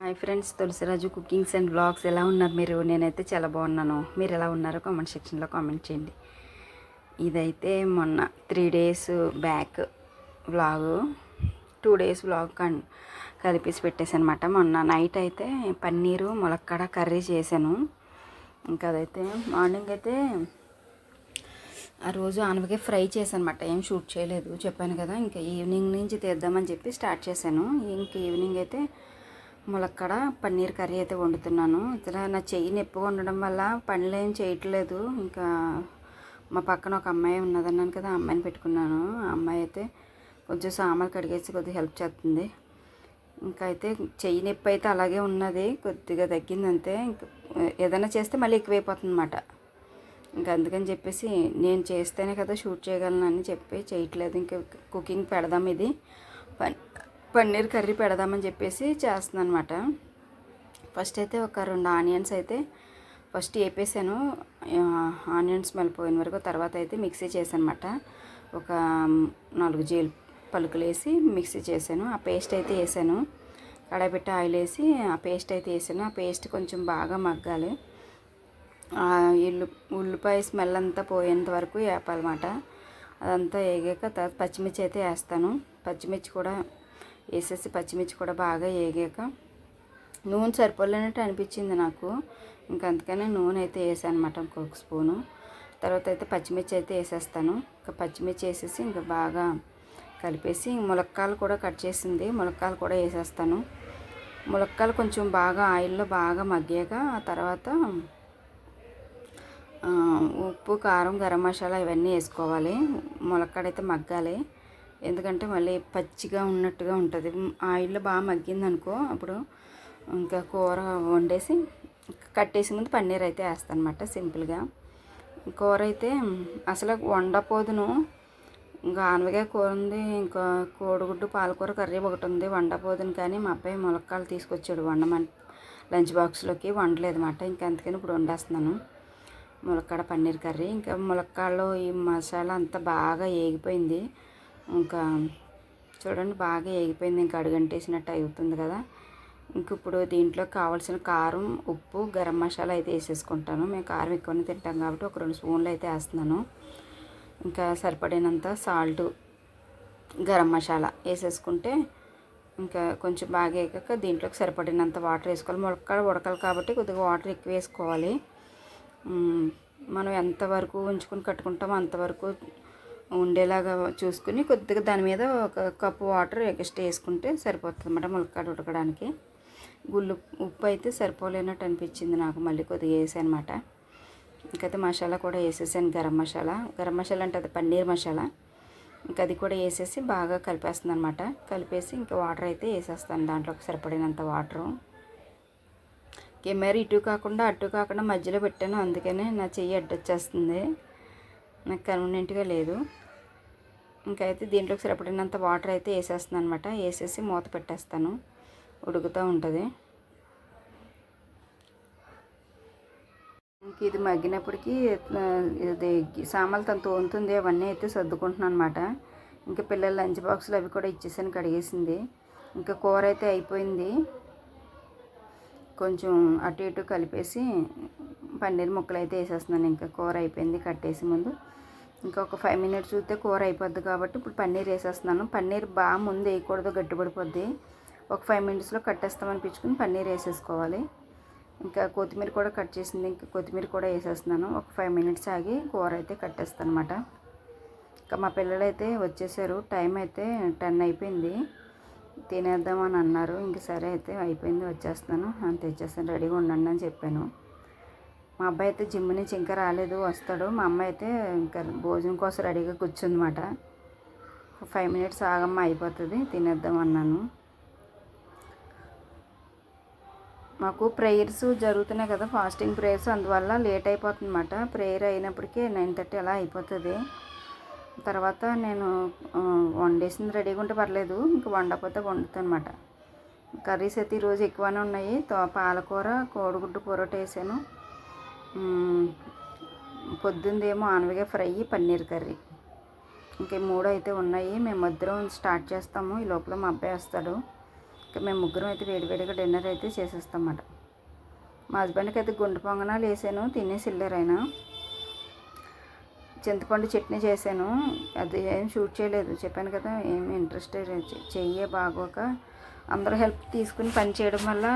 Hi friends Tulasiraju cookings and blogs ఎలా ఉన్నారు మీరు? నేనైతే చాలా బాగున్నాను. మీరు ఎలా ఉన్నారో కామెంట్ సెక్షన్లో కామెంట్ చేయండి. ఇదైతే మొన్న three days back vlog two days vlog కన్ కలిపేసి పెట్టేసానమాట మొన్న నైట్ అయితే పన్నీరు ములక్కడ కర్రీ చేశాను. ఇంకా అదైతే మార్నింగ్ అయితే ఆ రోజు ఆనవకే ఫ్రై చేశానమాట. ఏం షూట్ చేయలేదు చెప్పాను కదా. ఇంకా ఈవినింగ్ నుంచి తీద్దామని చెప్పి స్టార్ట్ చేశాను. ఇంక ఈవినింగ్ అయితే ములక్కడ పన్నీర్ కర్రీ అయితే వండుతున్నాను. ఇక్కడ నా చెయ్యి నొప్పిగా ఉండడం వల్ల పనులు ఏం చేయట్లేదు. ఇంకా మా పక్కన ఒక అమ్మాయి ఉన్నదన్నాను కదా ఆ అమ్మాయిని పెట్టుకున్నాను. ఆ అమ్మాయి అయితే కొంచెం సామాన్లు కడిగేసి కొద్దిగా హెల్ప్ చేస్తుంది. ఇంకా అయితే చెయ్యి నొప్పి అయితే అలాగే ఉన్నది కొద్దిగా తగ్గింది అంతే. ఇంకా ఏదైనా చేస్తే మళ్ళీ ఎక్కువైపోతుంది అనమాట ఇంకా అందుకని చెప్పేసి నేను చేస్తేనే కదా షూట్ చేయగలను అని చెప్పి చేయట్లేదు. ఇంకా కుకింగ్ పెడదాం ఇది. పని పన్నీర్ కర్రీ పెడదామని చెప్పేసి చేస్తున్నాను అనమాట ఫస్ట్ అయితే ఒక రెండు ఆనియన్స్ అయితే ఫస్ట్ వేపేసాను ఆనియన్స్ స్మెల్ పోయిన వరకు తర్వాత అయితే మిక్సీ చేశాను అనమాట ఒక నాలుగు జీలు పలుకులు వేసి మిక్సీ చేశాను. ఆ పేస్ట్ అయితే వేసాను. కడాయి పెట్టి ఆయిల్ వేసి ఆ పేస్ట్ అయితే వేసాను. ఆ పేస్ట్ కొంచెం బాగా మగ్గాలి. ఆ ఇల్లు ఉల్లిపాయ స్మెల్ అంతా పోయేంత వరకు వేపాలన్నమాట. అదంతా వేగాక తర్వాత పచ్చిమిర్చి అయితే వేస్తాను. పచ్చిమిర్చి కూడా వేసేసి పచ్చిమిర్చి కూడా బాగా వేగాక నూనె సరిపోలేనట్టు అనిపించింది నాకు. ఇంకా అందుకనే నూనె అయితే వేసాను అనమాట ఇంకొక స్పూను. తర్వాత అయితే పచ్చిమిర్చి అయితే వేసేస్తాను. ఇంకా పచ్చిమిర్చి వేసేసి ఇంకా బాగా కలిపేసి ములక్కాలు కూడా కట్ చేసింది. ములక్కాలు కూడా వేసేస్తాను. ములక్కాయలు కొంచెం బాగా ఆయిల్లో బాగా మగ్గాక ఆ తర్వాత ఉప్పు కారం గరం మసాలా ఇవన్నీ వేసుకోవాలి. ములక్కాడైతే మగ్గాలి. ఎందుకంటే మళ్ళీ పచ్చిగా ఉన్నట్టుగా ఉంటుంది. ఆయిల్లో బాగా మగ్గింది అనుకో అప్పుడు ఇంకా కూర వండేసి కట్టేసి ముందు పన్నీర్ అయితే వేస్తాను అనమాట సింపుల్గా. కూర అయితే అసలు వండపోదును. ఇంకా ఆనవగా కూర ఉంది ఇంకా కోడిగుడ్డు పాలకూర కర్రీ ఒకటి ఉంది వండపోదును కానీ మా అబ్బాయి ములక్కాయలు తీసుకొచ్చాడు వండమని. లంచ్ బాక్స్లోకి వండలేదన్నమాట. ఇంకా అందుకని ఇప్పుడు వండేస్తున్నాను. ములక్కాడ పన్నీర్ కర్రీ. ఇంకా ములక్కాడలో ఈ మసాలా అంతా బాగా ఏగిపోయింది. ఇంకా చూడండి బాగా వేగిపోయింది ఇంకా అడుగంటేసినట్టు అవుతుంది కదా. ఇంక ఇప్పుడు దీంట్లో కావాల్సిన కారం ఉప్పు గరం మసాలా అయితే వేసేసుకుంటాను. మేము కారం ఎక్కువనే తింటాం కాబట్టి ఒక రెండు స్పూన్లు అయితే వేస్తున్నాను. ఇంకా సరిపడినంత సాల్ట్ గరం మసాలా వేసేసుకుంటే ఇంకా కొంచెం బాగా వేగాక దీంట్లోకి సరిపడినంత వాటర్ వేసుకోవాలి. ములక్కాడ ఉడకాలి కాబట్టి కొద్దిగా వాటర్ ఎక్కువ వేసుకోవాలి. మనం ఎంతవరకు ఉంచుకొని కట్టుకుంటామో అంతవరకు ఉండేలాగా చూసుకుని కొద్దిగా దాని మీద ఒక కప్పు వాటర్ ఎక్స్ట్రా వేసుకుంటే సరిపోతుంది అన్నమాట ములక్కాడ ఉడకడానికి. గుళ్ళు ఉప్పు అయితే సరిపోలేనట్టు అనిపించింది నాకు మళ్ళీ కొద్దిగా వేసానమాట ఇంకైతే మసాలా కూడా వేసేసాను గరం మసాలా. గరం మసాలా అంటే అది పన్నీర్ మసాలా. ఇంకా అది కూడా వేసేసి బాగా కలిపేస్తుంది అనమాట కలిపేసి ఇంకా వాటర్ అయితే వేసేస్తాను దాంట్లోకి సరిపడినంత వాటరు. కెమెరా ఇటు కాకుండా అటు కాకుండా మధ్యలో పెట్టాను అందుకనే నా చెయ్యి అడ్డొచ్చేస్తుంది. నాకు కన్వీనియంట్గా లేదు. ఇంకైతే దీంట్లోకి సరిపడినంత వాటర్ అయితే వేసేస్తాను అనమాట వేసేసి మూత పెట్టేస్తాను. ఉడుకుతూ ఉంటుంది. ఇంక ఇది మగ్గినప్పటికీ ఇది సామాన్లు తను తోముతుంది అవన్నీ అయితే సర్దుకుంటున్నాను అనమాట ఇంకా పిల్లల లంచ్ బాక్సులు అవి కూడా ఇచ్చేసాను కడిగేసింది. ఇంకా కూర అయితే అయిపోయింది. కొంచెం అటు ఇటు కలిపేసి పన్నీర్ ముక్కలు అయితే వేసేస్తున్నాను. ఇంకా కూర అయిపోయింది కట్టేసి ముందు. ఇంకా ఒక ఫైవ్ మినిట్స్ చూస్తే కూర అయిపోద్ది కాబట్టి ఇప్పుడు పన్నీర్ వేసేస్తున్నాను. పన్నీర్ బాగా ముందు వేయకూడదు గట్టిపడిపోద్ది. ఒక ఫైవ్ మినిట్స్లో కట్టేస్తామనిపించుకుని పన్నీర్ వేసేసుకోవాలి. ఇంకా కొత్తిమీర కూడా కట్ చేసింది ఇంకా కొత్తిమీర కూడా వేసేస్తున్నాను. ఒక ఫైవ్ మినిట్స్ ఆగి కూర అయితే కట్టేస్తాను అనమాట ఇంకా మా పిల్లలు అయితే వచ్చేసారు. టైం అయితే టెన్ అయిపోయింది. తినేద్దామని అన్నారు. ఇంక సరే అయితే అయిపోయింది వచ్చేస్తాను అంత తెచ్చేస్తాను రెడీగా ఉండండి అని చెప్పాను. మా అబ్బాయి అయితే జిమ్ నుంచి ఇంకా రాలేదు వస్తాడు. మా అమ్మ అయితే ఇంకా భోజనం కోసం రెడీగా కూర్చుందన్నమాట. ఫైవ్ మినిట్స్ ఆగమ్మ అయిపోతుంది తినేద్దాం అన్నాను. మాకు ప్రేయర్స్ జరుగుతున్నాయి కదా ఫాస్టింగ్ ప్రేయర్స్ అందువల్ల లేట్ అయిపోతుందన్నమాట. ప్రేయర్ అయినప్పటికీ నైన్ థర్టీ అలా అయిపోతుంది. తర్వాత నేను వండేసింది రెడీగా ఉంటే పర్లేదు ఇంకా వండకపోతే వండుతానమాట కర్రీస్ అయితే ఈరోజు ఎక్కువనే ఉన్నాయి. తో- పాలకూర కోడిగుడ్డు పొరోట వేసాను. పొద్దుందేమో ఆనవగా ఫ్రై పన్నీర్ కర్రీ. ఇంకా మూడు అయితే ఉన్నాయి. మేము ఇద్దరం స్టార్ట్ చేస్తాము. ఈ లోపల మా అబ్బాయి వస్తాడు. ఇంకా మేము ముగ్గురం అయితే వేడివేడిగా డిన్నర్ అయితే చేసేస్తాం అన్నమాట మా హస్బెండ్కి అయితే గుండె పొంగనాలు వేసాను. తినేసి వెళ్ళారు ఆయన. చింతపండు చట్నీ చేశాను. అది ఏం షూట్ చేయలేదు. చెప్పాను కదా ఏమి ఇంట్రెస్ట్ చెయ్యే బాగోక అందరూ హెల్ప్ తీసుకుని పని చేయడం వల్ల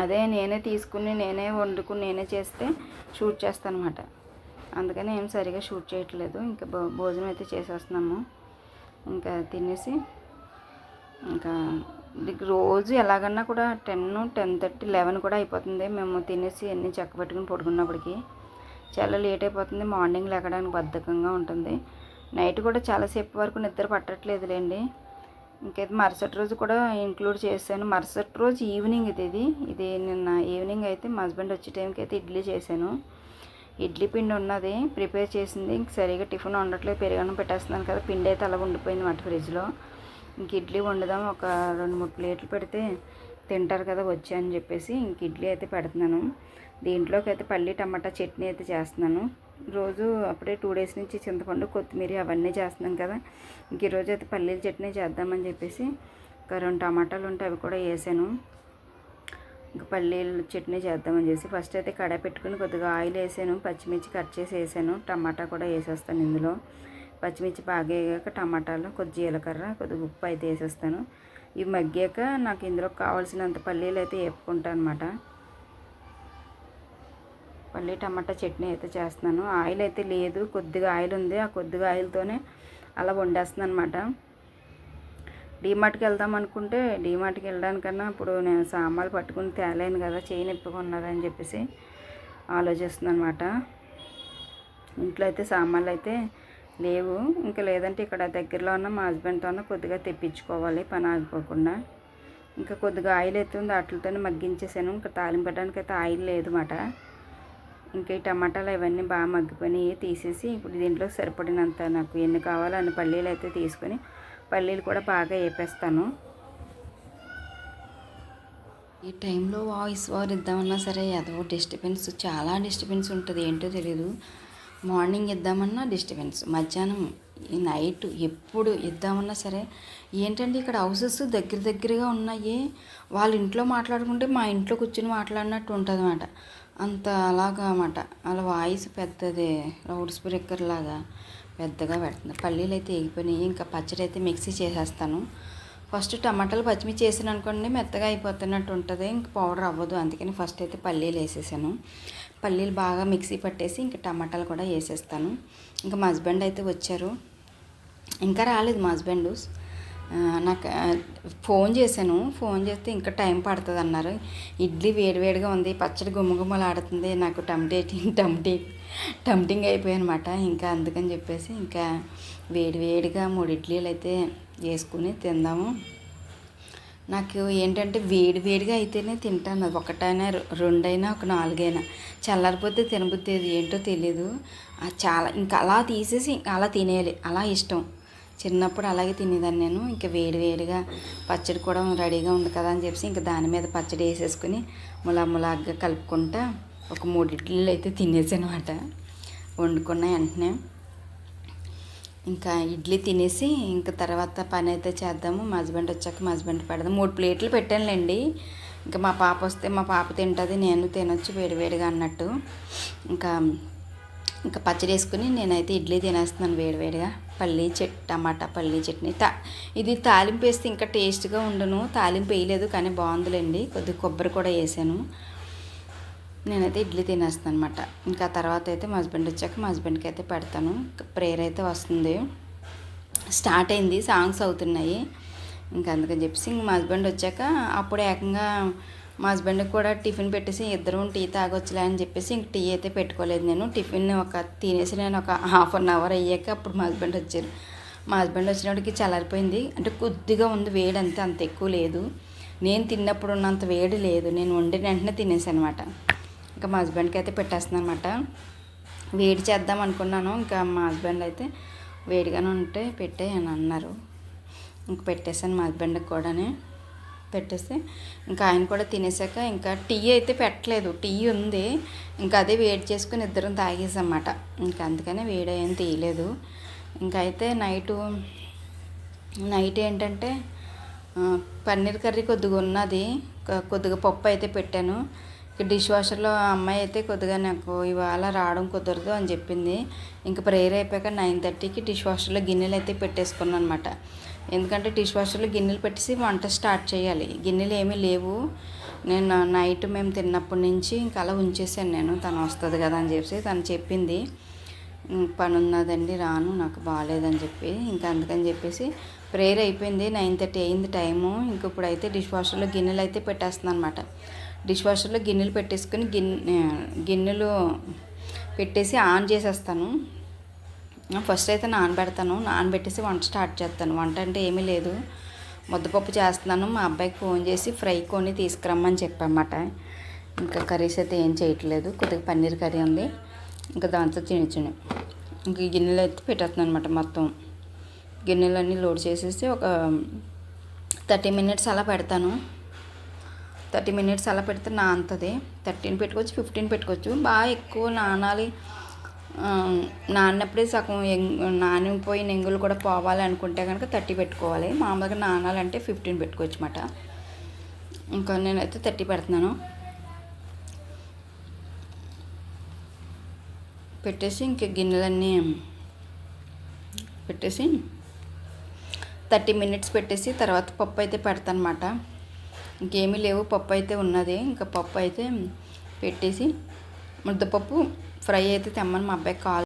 అదే నేనే తీసుకుని నేనే వండుకుని నేనే చేస్తే షూట్ చేస్తాను అనమాట అందుకని ఏం సరిగా షూట్ చేయట్లేదు. ఇంకా భోజనం అయితే చేసేస్తున్నాము. ఇంకా తినేసి ఇంకా రోజు ఎలాగన్నా కూడా టెన్ టెన్ థర్టీ లెవెన్ కూడా అయిపోతుంది. మేము తినేసి అన్ని చక్క పెట్టుకుని పడుకున్నప్పటికీ. చాలా లేట్ అయిపోతుంది. మార్నింగ్ లెగడానికి బద్ధకంగా ఉంటుంది. నైట్ కూడా చాలాసేపు వరకు నిద్ర పట్టట్లేదులేండి. ఇంకైతే మరుసటి రోజు కూడా ఇంక్లూడ్ చేశాను. మరుసటి రోజు ఈవినింగ్ ఇది ఇది. ఇది నిన్న ఈవినింగ్ అయితే మా హస్బెండ్ వచ్చే టైంకి అయితే ఇడ్లీ చేశాను. ఇడ్లీ పిండి ఉన్నది. ప్రిపేర్ చేసింది. ఇంక సరిగా టిఫిన్ వండట్లేదు. పెరుగన్నం పెట్టేస్తున్నాను కదా. పిండి అయితే అలా ఉండిపోయింది మాట ఫ్రిడ్జ్లో. ఇంక ఇడ్లీ వండుదాం. ఒక రెండు మూడు ప్లేట్లు పెడితే తింటారు కదా వచ్చి అని చెప్పేసి ఇంక ఇడ్లీ అయితే పెడుతున్నాను. దీంట్లోకి అయితే పల్లి టమాటా చట్నీ అయితే చేస్తున్నాను. రోజు అప్పుడే టూ డేస్ నుంచి చింతపండు కొత్తిమీర అవన్నీ చేస్తున్నాం కదా. ఇంక ఈరోజు అయితే పల్లీల చట్నీ చేద్దామని చెప్పేసి ఒక రెండు టమాటాలు ఉంటే అవి కూడా వేసాను. ఇంకా పల్లీల చట్నీ చేద్దామని చేసి ఫస్ట్ అయితే కడాయి పెట్టుకుని కొద్దిగా ఆయిల్ వేసాను పచ్చిమిర్చి కట్ చేసి వేసాను టమాటా కూడా వేసేస్తాను ఇందులో. పచ్చిమిర్చి బాగా వేగాక టమాటాలు కొద్ది జీలకర్ర కొద్దిగా ఉప్పు అయితే వేసేస్తాను. ఇవి మగ్గాక నాకు ఇందులో కావాల్సినంత పల్లీలు అయితే వేపుకుంటాను అనమాట పల్లి టమాటా చట్నీ అయితే చేస్తున్నాను. ఆయిల్ అయితే లేదు. కొద్దిగా ఆయిల్ ఉంది. ఆ కొద్దిగా ఆయిల్తోనే అలా వండేస్తున్నాను అనమాట డీమార్ట్కి వెళ్దాం అనుకుంటే డీమార్ట్కి వెళ్ళడానికన్నా ఇప్పుడు నేను సామాన్లు పట్టుకుని తేలేను కదా చేయి నొప్పుకున్నదని చెప్పేసి ఆలోచిస్తున్నాను అనమాట ఇంట్లో అయితే సామాన్లు అయితే లేవు. ఇంకా లేదంటే ఇక్కడ దగ్గరలో ఉన్న మా హస్బెండ్తో కొద్దిగా తెప్పించుకోవాలి. పని ఆగిపోకుండా. ఇంకా కొద్దిగా ఆయిల్ అయితే ఉంది. వాటితోనే మగ్గించేసాను. ఇంకా తాలింపడానికి అయితే ఆయిల్ లేదు మాట ఇంకా ఈ టమాటాలు ఇవన్నీ బాగా మగ్గిపోయినాయి. తీసేసి ఇప్పుడు దీంట్లో సరిపడినంత నాకు ఎన్ని కావాలో అన్ని పల్లీలు అయితే తీసుకొని పల్లీలు కూడా బాగా వేపేస్తాను. ఈ టైంలో వాయిస్ ఓవర్ ఇద్దామన్నా సరే ఏదో డిస్టర్బెన్స్ చాలా డిస్టర్బెన్స్ ఉంటుంది. ఏంటో తెలియదు మార్నింగ్ ఇద్దామన్నా డిస్టర్బెన్స్. మధ్యాహ్నం ఈ నైట్ ఎప్పుడు ఇద్దామన్నా సరే ఏంటంటే ఇక్కడ హౌసెస్ దగ్గర దగ్గరగా ఉన్నాయి? వాళ్ళ ఇంట్లో మాట్లాడుకుంటే మా ఇంట్లో కూర్చొని మాట్లాడినట్టు ఉంటుంది అన్నమాట అంత అలాగా అన్నమాట. అలా వాయిస్ పెద్దది లౌడ్ స్పీకర్ లాగా పెద్దగా పెడుతుంది. పల్లీలు అయితే ఎగిపోయినాయి ఇంకా పచ్చడి అయితే మిక్సీ చేసేస్తాను. ఫస్ట్ టమాటాలు పచ్చిమిర్చి వేసాను అనుకోండి మెత్తగా అయిపోతున్నట్టు ఉంటుంది. ఇంక పౌడర్ అవ్వదు. అందుకని ఫస్ట్ అయితే పల్లీలు వేసేసాను. పల్లీలు బాగా మిక్సీ పట్టేసి ఇంకా టమాటాలు కూడా వేసేస్తాను. ఇంకా మా హస్బెండ్ అయితే వచ్చారు. ఇంకా రాలేదు మా హస్బెండ్. నాకు ఫోన్ చేశాను. ఫోన్ చేస్తే ఇంకా టైం పడుతుంది అన్నారు ఇడ్లీ వేడివేడిగా ఉంది. పచ్చడి గుమ్మగుమ్మలాడుతుంది నాకు టమ్టేటింగ్ టమ్టీ టమ్టింగ్ అయిపోయానమాట. ఇంకా అందుకని చెప్పేసి ఇంకా వేడివేడిగా మూడు ఇడ్లీలు అయితే వేసుకుని తిందాము. నాకు ఏంటంటే వేడి వేడిగా అయితేనే తింటాను. అది ఒకటైనా రెండైనా ఒక నాలుగైనా. చల్లారిపోతే తినబుద్ది ఏంటో తెలియదు చాలా ఇంకా అలా తీసేసి అలా తినేయాలి. అలా ఇష్టం. చిన్నప్పుడు అలాగే తినేదాన్ని నేను. ఇంకా వేడి వేడిగా పచ్చడి కూడా రెడీగా ఉంది కదా అని చెప్పేసి ఇంకా దాని మీద పచ్చడి వేసేసుకుని ములా ములాగ్గా కలుపుకుంటా ఒక మూడిడ్లు అయితే తినేసాను వండుకున్న వెంటనే. ఇంకా ఇడ్లీ తినేసి ఇంకా తర్వాత పని అయితే చేద్దాము. మా హస్బెండ్ వచ్చాక మా హస్బెండ్ పెడదాం. మూడు ప్లేట్లు పెట్టానులేండి. ఇంకా మా పాప వస్తే మా పాప తింటుంది నేను తినొచ్చు వేడివేడిగా అన్నట్టు. ఇంకా ఇంకా పచ్చడి వేసుకుని నేనైతే ఇడ్లీ తినేస్తున్నాను వేడివేడిగా. పల్లీ చెట్ టమాటా పల్లీ చట్నీ తా ఇది తాలింపు వేస్తే ఇంకా టేస్ట్గా ఉండను. తాలింపు వేయలేదు కానీ బాగుందిలేండి. కొద్దిగా కొబ్బరి కూడా వేసాను. నేనైతే ఇడ్లీ తినేస్తాను అనమాట ఇంకా తర్వాత అయితే మా హస్బెండ్ వచ్చాక మా హస్బెండ్కి అయితే పెడతాను. ప్రేయర్ అయితే వస్తుంది. స్టార్ట్ అయింది. సాంగ్స్ అవుతున్నాయి. ఇంకా అందుకని చెప్పేసి ఇంక మా హస్బెండ్ వచ్చాక అప్పుడు ఏకంగా మా హస్బెండ్కి కూడా టిఫిన్ పెట్టేసి ఇద్దరం టీ తాగొచ్చులే అని చెప్పేసి ఇంక టీ అయితే పెట్టుకోలేదు నేను. టిఫిన్ ఒక తినేసి నేను ఒక హాఫ్ అన్ అవర్ అయ్యాక అప్పుడు మా హస్బెండ్ వచ్చారు. మా హస్బెండ్ వచ్చినప్పటికి చల్లారిపోయింది. అంటే కొద్దిగా ఉంది వేడి అంతే అంత ఎక్కువ లేదు. నేను తిన్నప్పుడు ఉన్నంత వేడి లేదు. నేను వండిన వెంటనే తినేసాను అనమాట ఇంకా మా హస్బెండ్కి అయితే పెట్టేస్తున్నాను అనమాట వేడి చేద్దాం అనుకున్నాను. ఇంకా మా హస్బెండ్ అయితే వేడిగానే ఉంటే పెట్టే అని అన్నారు. ఇంక పెట్టేశాను మా హస్బెండ్కి కూడానే. పెట్టేస్తే ఇంకా ఆయన కూడా తినేసాక ఇంకా టీ అయితే పెట్టలేదు. టీ ఉంది. ఇంకా అదే వేడి చేసుకుని ఇద్దరం తాగేసమాట ఇంకా అందుకనే వేడి ఏం తీయలేదు. ఇంకా అయితే నైటు నైట్ ఏంటంటే పన్నీర్ కర్రీ కొద్దిగా ఉన్నది. కొద్దిగా పప్పు అయితే పెట్టాను. డిష్ వాషర్లో అమ్మాయి అయితే కొద్దిగా నాకు ఇవాళ రావడం కుదరదు అని చెప్పింది. ఇంకా ప్రేయర్ అయిపోయాక నైన్ థర్టీకి డిష్ వాషర్లో గిన్నెలు అయితే పెట్టేసుకున్నాను అనమాట ఎందుకంటే డిష్ వాషర్లో గిన్నెలు పెట్టేసి వంట స్టార్ట్ చేయాలి. గిన్నెలు ఏమీ లేవు. నేను నైట్ మేము తిన్నప్పటి నుంచి ఇంకా అలా ఉంచేసాను నేను. తను వస్తుంది కదా అని చెప్పి తను చెప్పింది. పని ఉన్నదండి రాను నాకు బాగాలేదని చెప్పి. ఇంకా అందుకని చెప్పేసి ప్రేయర్ అయిపోయింది. నైన్ థర్టీ అయింది టైము. ఇంక ఇప్పుడైతే డిష్ వాషర్లో గిన్నెలు అయితే పెట్టేస్తున్నాను అనమాట డిష్ వాషర్లో గిన్నెలు పెట్టేసుకుని గిన్నె గిన్నెలు పెట్టేసి ఆన్ చేసేస్తాను. ఫస్ట్ అయితే నానబెడతాను. నానబెట్టేసి వంట స్టార్ట్ చేస్తాను. వంట అంటే ఏమీ లేదు. ముద్దపప్పు చేస్తున్నాను. మా అబ్బాయికి ఫోన్ చేసి ఫ్రై కొని తీసుకురమ్మని చెప్పామాట. ఇంకా కర్రీస్ అయితే ఏం చేయట్లేదు. కొద్దిగా పన్నీర్ కర్రీ ఉంది. ఇంకా దాంతో తినచ్చును ఇంక గిన్నెలు అయితే పెట్టేస్తున్నాను అనమాట మొత్తం. గిన్నెలన్నీ లోడ్ చేసేసి ఒక థర్టీ మినిట్స్ అలా పెడతాను. థర్టీ మినిట్స్ అలా పెడితే నానుతుంది. థర్టీన్ పెట్టుకోవచ్చు ఫిఫ్టీన్ పెట్టుకోవచ్చు. బాగా ఎక్కువ నానాలి నాన్నప్పుడే సగం ఎంగ్ నానిపోయిన ఎంగులు కూడా పోవాలి అనుకుంటే కనుక థర్టీ పెట్టుకోవాలి. మామూలుగా నానాలంటే ఫిఫ్టీన్ పెట్టుకోవచ్చు అనమాట ఇంకా నేనైతే థర్టీ పెడుతున్నాను. పెట్టేసి ఇంక గిన్నెలన్నీ పెట్టేసి థర్టీ మినిట్స్ పెట్టేసి తర్వాత పప్పు అయితే పెడతాను ఇంకేమీ లేవు పప్పు అయితే ఉన్నది. ఇంకా పప్పు అయితే పెట్టేసి ముద్దపప్పు ఫ్రై అయితే తెమ్మని మా అబ్బాయికి కాల్